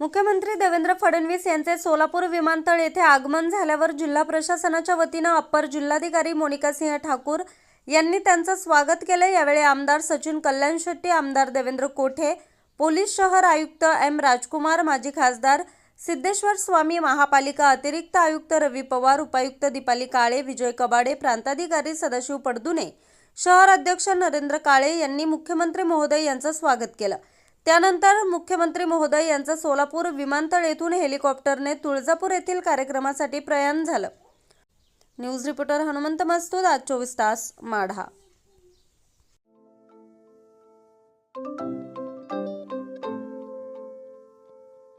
मुख्यमंत्री देवेंद्र फडणवीस यांचे सोलापूर विमानतळ येथे आगमन झाल्यावर जिल्हा प्रशासनाच्या वतीनं अप्पर जिल्हाधिकारी मोनिका सिंह ठाकूर यांनी त्यांचं स्वागत केलं. यावेळी आमदार सचिन कल्याण शेट्टी आमदार देवेंद्र कोठे पोलीस शहर आयुक्त एम राजकुमार माजी खासदार सिद्धेश्वर स्वामी महापालिका अतिरिक्त आयुक्त रवी पवार उपायुक्त दीपाली काळे विजय कबाडे प्रांताधिकारी सदाशिव पडदुने शहर अध्यक्ष नरेंद्र काळे यांनी मुख्यमंत्री महोदय यांचं स्वागत केलं. त्यानंतर मुख्यमंत्री महोदय यांचं सोलापूर विमानतळ येथून हेलिकॉप्टरने तुळजापूर येथील कार्यक्रमासाठी प्रयाण झालं. न्यूज रिपोर्टर हनुमंत मस्तूद आज चोवीस तास माढा.